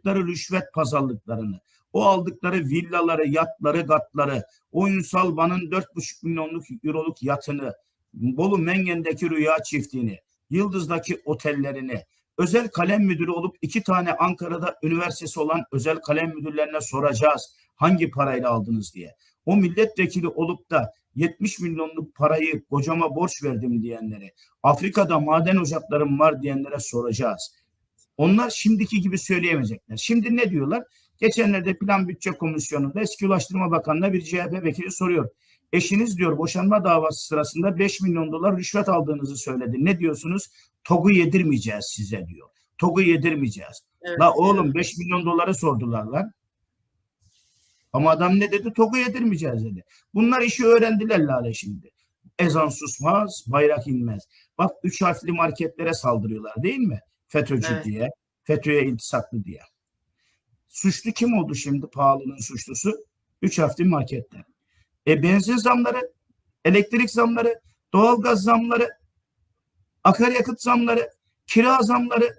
yaptıkları rüşvet pazarlıklarını, o aldıkları villaları, yatları, gatları, o Ünsal Ban'ın 4,5 milyonluk euroluk yatını, Bolu Mengen'deki rüya çiftliğini, Yıldız'daki otellerini, özel kalem müdürü olup iki tane Ankara'da üniversitesi olan özel kalem müdürlerine soracağız hangi parayla aldınız diye. O milletvekili olup da 70 milyonluk parayı kocama borç verdim diyenlere, Afrika'da maden ocaklarım var diyenlere soracağız. Onlar şimdiki gibi söyleyemeyecekler. Şimdi ne diyorlar? Geçenlerde Plan Bütçe Komisyonu'nda eski Ulaştırma Bakanı'na bir CHP vekili soruyor. Eşiniz diyor boşanma davası sırasında 5 milyon dolar rüşvet aldığınızı söyledi. Ne diyorsunuz? TOG'u yedirmeyeceğiz size diyor. TOG'u yedirmeyeceğiz. Evet, La oğlum evet. 5 milyon doları sordular lan. Ama adam ne dedi? TOG'u yedirmeyeceğiz dedi. Bunlar işi öğrendiler Lale şimdi. Ezan susmaz, bayrak inmez. Bak üç harfli marketlere saldırıyorlar değil mi? FETÖ'cü Evet. diye, FETÖ'ye iltisaklı diye. Suçlu kim oldu şimdi pahalının suçlusu? Üç harfli marketler. E benzin zamları, elektrik zamları, doğalgaz zamları, akaryakıt zamları, kira zamları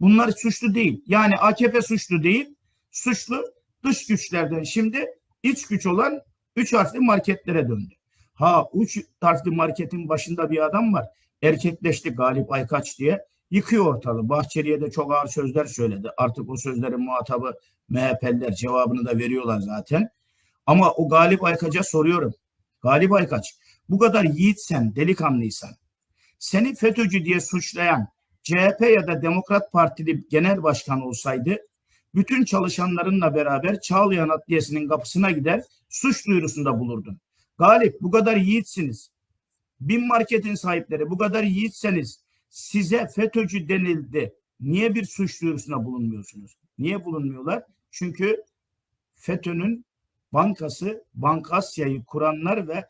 bunlar suçlu değil. Yani AKP suçlu değil, suçlu dış güçlerden şimdi iç güç olan üç harfli marketlere döndü. Ha üç harfli marketin başında bir adam var. Erkekleşti Galip Aykaç diye. Yıkıyor ortalığı. Bahçeli'ye de çok ağır sözler söyledi. Artık o sözlerin muhatabı MHP'liler cevabını da veriyorlar zaten. Ama o Galip Aykaç'a soruyorum. Galip Aykaç bu kadar yiğitsen, delikanlıysan seni FETÖ'cü diye suçlayan CHP ya da Demokrat Partili genel başkan olsaydı bütün çalışanlarınla beraber Çağlayan Adliyesi'nin kapısına gider suç duyurusunda bulurdun. Galip bu kadar yiğitsiniz. Bin marketin sahipleri bu kadar yiğitseniz size FETÖ'cü denildi. Niye bir suç duyurusuna bulunmuyorsunuz? Niye bulunmuyorlar? Çünkü FETÖ'nün bankası Bankasya'yı kuranlar ve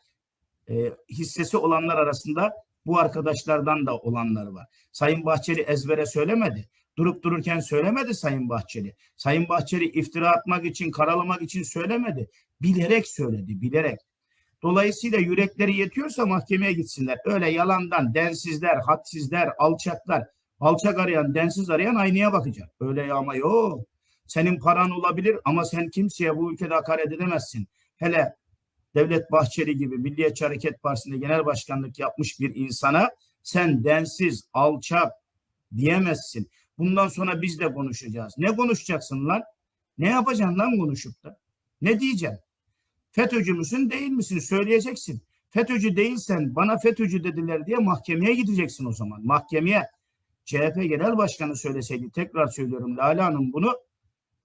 e, hissesi olanlar arasında bu arkadaşlardan da olanlar var. Sayın Bahçeli ezbere söylemedi. Durup dururken söylemedi Sayın Bahçeli. Sayın Bahçeli iftira atmak için, karalamak için söylemedi. Bilerek söyledi, bilerek. Dolayısıyla yürekleri yetiyorsa mahkemeye gitsinler. Öyle yalandan densizler, hadsizler, alçaklar, alçak arayan, densiz arayan aynaya bakacak. Öyle ama yok. Senin paran olabilir ama sen kimseye bu ülkede hakaret edemezsin. Hele Devlet Bahçeli gibi Milliyetçi Hareket Partisi'nde genel başkanlık yapmış bir insana sen densiz, alçak diyemezsin. Bundan sonra biz de konuşacağız. Ne konuşacaksın lan? Ne yapacaksın lan konuşup da? Ne diyeceksin? FETÖ'cü müsün değil misin? Söyleyeceksin. FETÖ'cü değilsen bana FETÖ'cü dediler diye mahkemeye gideceksin o zaman. Mahkemeye CHP Genel Başkanı söyleseydi tekrar söylüyorum Lale Hanım bunu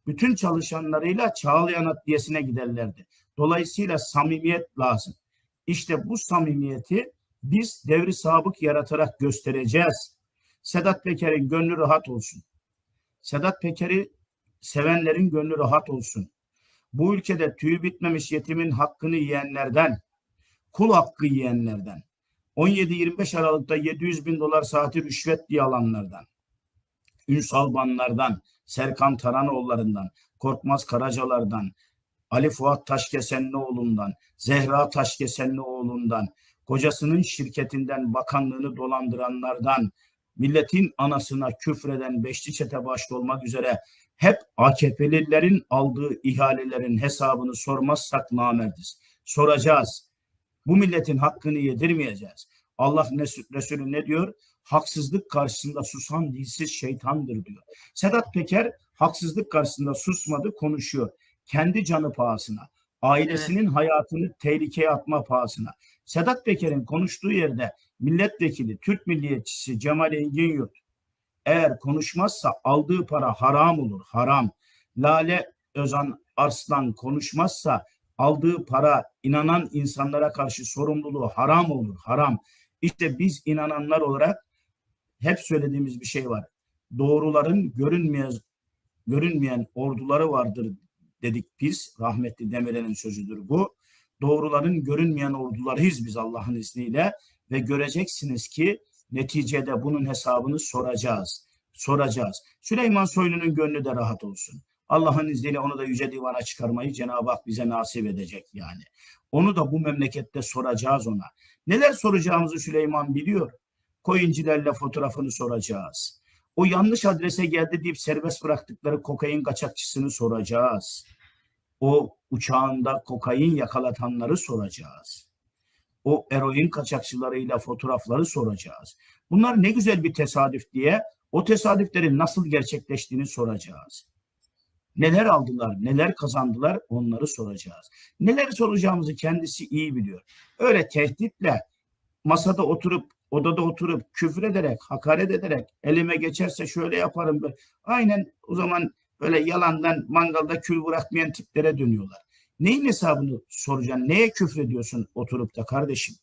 bütün çalışanlarıyla Çağlayan Adliyesi'ne giderlerdi. Dolayısıyla samimiyet lazım. İşte bu samimiyeti biz devri sabık yaratarak göstereceğiz. Sedat Peker'in gönlü rahat olsun. Sedat Peker'i sevenlerin gönlü rahat olsun. Bu ülkede tüyü bitmemiş yetimin hakkını yiyenlerden, kul hakkı yiyenlerden, 17-25 Aralık'ta 700 bin dolar saati rüşvet diye alanlardan, Ünsal Banlardan, Serkan Taranoğullarından, Korkmaz Karacalardan, Ali Fuat Taşkesenlioğlu'ndan, Zehra Taşkesenlioğlu'ndan, kocasının şirketinden bakanlığını dolandıranlardan, milletin anasına küfreden beşli çete başta olmak üzere hep AKP'lilerin aldığı ihalelerin hesabını sormazsak namerdiz. Soracağız. Bu milletin hakkını yedirmeyeceğiz. Allah Resulü ne diyor? Haksızlık karşısında susan dilsiz şeytandır diyor. Sedat Peker haksızlık karşısında susmadı, konuşuyor. Kendi canı pahasına, ailesinin evet. hayatını tehlikeye atma pahasına. Sedat Peker'in konuştuğu yerde milletvekili, Türk milliyetçisi Cemal Engin Yurt eğer konuşmazsa aldığı para haram olur, haram. Lale Özan Arslan konuşmazsa aldığı para inanan insanlara karşı sorumluluğu haram olur, haram. İşte biz inananlar olarak hep söylediğimiz bir şey var. Doğruların görünmeyen görünmeyen orduları vardır dedik biz. Rahmetli Demirel'in sözüdür bu. Doğruların görünmeyen ordularıyız biz Allah'ın izniyle ve göreceksiniz ki neticede bunun hesabını soracağız. Soracağız. Süleyman Soylu'nun gönlü de rahat olsun. Allah'ın izniyle onu da yüce divana çıkarmayı Cenab-ı Hak bize nasip edecek yani. Onu da bu memlekette soracağız ona. Neler soracağımızı Süleyman biliyor. Koyuncilerle fotoğrafını soracağız. O yanlış adrese geldi deyip serbest bıraktıkları kokain kaçakçısını soracağız. O uçağında kokain yakalatanları soracağız. O eroin kaçakçılarıyla fotoğrafları soracağız. Bunlar ne güzel bir tesadüf diye o tesadüflerin nasıl gerçekleştiğini soracağız. Neler aldılar, neler kazandılar onları soracağız. Neler soracağımızı kendisi iyi biliyor. Öyle tehditle masada oturup, odada oturup küfür ederek, hakaret ederek elime geçerse şöyle yaparım. Aynen o zaman böyle yalandan mangalda kül bırakmayan tiplere dönüyorlar. Neyin hesabını soracaksın? Neye küfür ediyorsun oturup da kardeşim?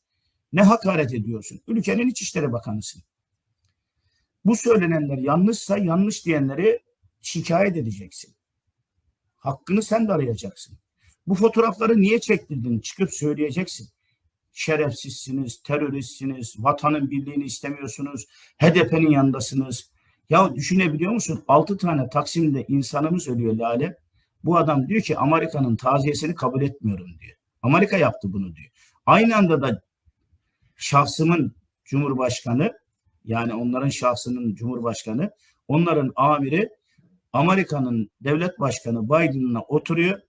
Ne hakaret ediyorsun? Ülkenin İçişleri Bakanısın. Bu söylenenler yanlışsa yanlış diyenleri şikayet edeceksin. Hakkını sen de arayacaksın. Bu fotoğrafları niye çektirdin? Çıkıp söyleyeceksin. Şerefsizsiniz, teröristsiniz, vatanın birliğini istemiyorsunuz, HDP'nin yanındasınız. Ya düşünebiliyor musun? Altı tane Taksim'de insanımız ölüyor Lale. Bu adam diyor ki Amerika'nın taziyesini kabul etmiyorum diyor. Amerika yaptı bunu diyor. Aynı anda da şahsımın Cumhurbaşkanı yani onların şahsının Cumhurbaşkanı onların amiri Amerika'nın devlet başkanı Biden'la oturuyor.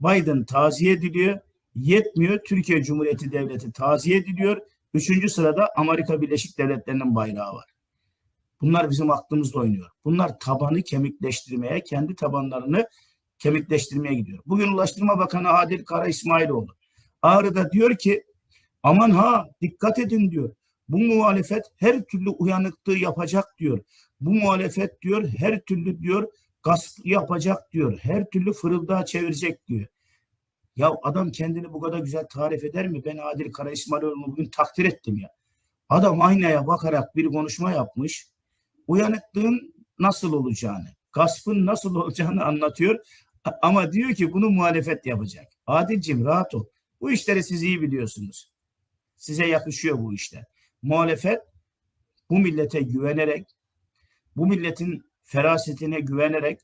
Biden taziye ediliyor. Yetmiyor. Türkiye Cumhuriyeti Devleti taziye ediliyor. Üçüncü sırada Amerika Birleşik Devletleri'nin bayrağı var. Bunlar bizim aklımızda oynuyor. Bunlar tabanı kemikleştirmeye, kendi tabanlarını kemikleştirmeye gidiyor. Bugün Ulaştırma Bakanı Adil Kara İsmailoğlu Ağrı'da diyor ki aman ha dikkat edin diyor. Bu muhalefet her türlü uyanıklığı yapacak diyor. Bu muhalefet diyor her türlü diyor gasp yapacak diyor. Her türlü fırıldağa çevirecek diyor. Ya adam kendini bu kadar güzel tarif eder mi? Ben Adil Kara İsmailoğlu'nu bugün takdir ettim ya. Adam aynaya bakarak bir konuşma yapmış. Uyanıklığın nasıl olacağını, gaspın nasıl olacağını anlatıyor. Ama diyor ki bunu muhalefet yapacak. Adilcim rahat ol. Bu işleri siz iyi biliyorsunuz. Size yakışıyor bu işler. Muhalefet bu millete güvenerek, bu milletin ferasetine güvenerek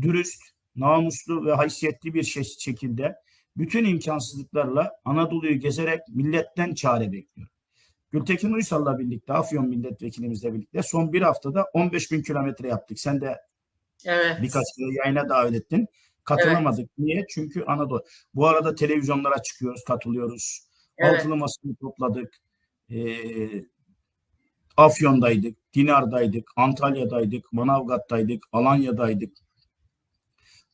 dürüst, namuslu ve haysiyetli bir şekilde bütün imkansızlıklarla Anadolu'yu gezerek milletten çare bekliyor. Gültekin Uysal'la birlikte, Afyon milletvekilimizle birlikte son bir haftada 15 bin kilometre yaptık. Sen de Evet. birkaç kere yayına davet ettin. Katılamadık. Niye? Çünkü Anadolu. Bu arada televizyonlara çıkıyoruz, katılıyoruz. Evet. Altılı masayı topladık. Ee, Afyon'daydık, Dinar'daydık, Antalya'daydık, Manavgat'taydık, Alanya'daydık.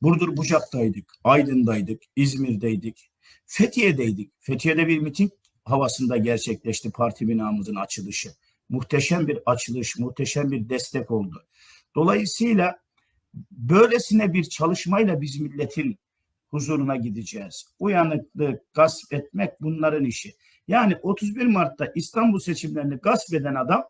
Burdur Bucak'taydık, Aydın'daydık, İzmir'deydik, Fethiye'deydik. Fethiye'de bir miting havasında gerçekleşti parti binamızın açılışı. Muhteşem bir açılış, muhteşem bir destek oldu. Dolayısıyla böylesine bir çalışmayla biz milletin huzuruna gideceğiz. Uyanıklık, gasp etmek bunların işi. Yani 31 Mart'ta İstanbul seçimlerini gasp eden adam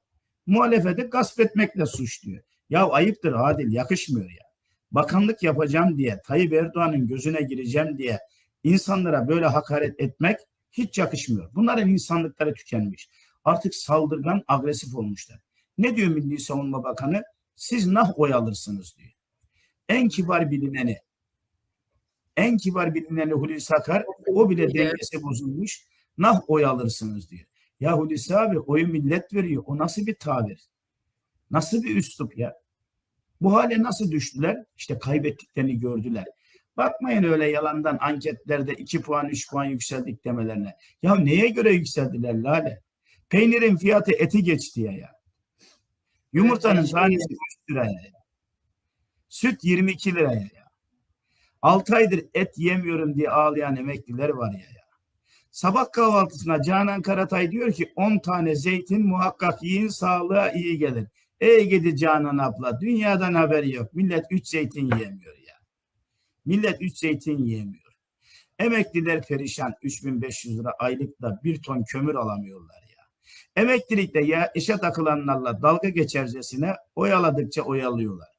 muhalefeti gasp etmekle suçluyor. Ya ayıptır Adil yakışmıyor ya. Bakanlık yapacağım diye Tayyip Erdoğan'ın gözüne gireceğim diye insanlara böyle hakaret etmek hiç yakışmıyor. Bunların insanlıkları tükenmiş. Artık saldırgan, agresif olmuşlar. Ne diyor Milli Savunma Bakanı? Siz nah oy alırsınız diyor. En kibar bilineni, en kibar bilineni Hulusi Akar, o bile dengesi bozulmuş. Nah oy alırsınız diyor. Ya Hulusi abi oyu millet veriyor. O nasıl bir tabir? Nasıl bir üslup ya? Bu hale nasıl düştüler? İşte kaybettiklerini gördüler. Bakmayın öyle yalandan anketlerde 2 puan 3 puan yükseldik demelerine. Ya neye göre yükseldiler Lale? Peynirin fiyatı eti geçti ya ya. Yumurtanın tanesi 3 liraya ya. Süt 22 liraya ya. 6 aydır et yemiyorum diye ağlayan emekliler var ya ya. Sabah kahvaltısına Canan Karatay diyor ki 10 tane zeytin muhakkak yiyin sağlığa iyi gelir. Ey gidi Canan abla dünyadan haberi yok. Millet 3 zeytin yiyemiyor ya. Millet 3 zeytin yiyemiyor. Emekliler perişan 3500 lira aylıkla bir ton kömür alamıyorlar ya. Emeklilikte ya işe takılanlarla dalga geçercesine oyaladıkça oyalıyorlar.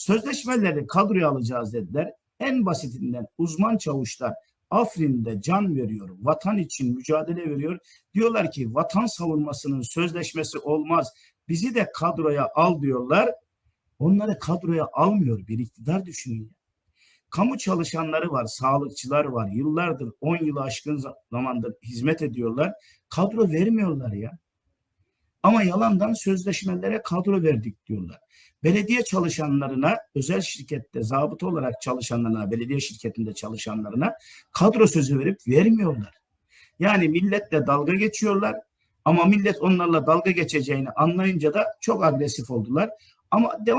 Sözleşmeleri kadroya alacağız dediler. En basitinden uzman çavuşlar Afrin'de can veriyor, vatan için mücadele veriyor. Diyorlar ki vatan savunmasının sözleşmesi olmaz. Bizi de kadroya al diyorlar. Onları kadroya almıyor bir iktidar düşünün. Kamu çalışanları var, sağlıkçılar var. Yıllardır 10 yılı aşkın zamandır hizmet ediyorlar. Kadro vermiyorlar ya. Ama yalandan sözleşmelere kadro verdik diyorlar. Belediye çalışanlarına, özel şirkette zabıta olarak çalışanlarına, belediye şirketinde çalışanlarına kadro sözü verip vermiyorlar. Yani milletle dalga geçiyorlar ama millet onlarla dalga geçeceğini anlayınca da çok agresif oldular. Ama devam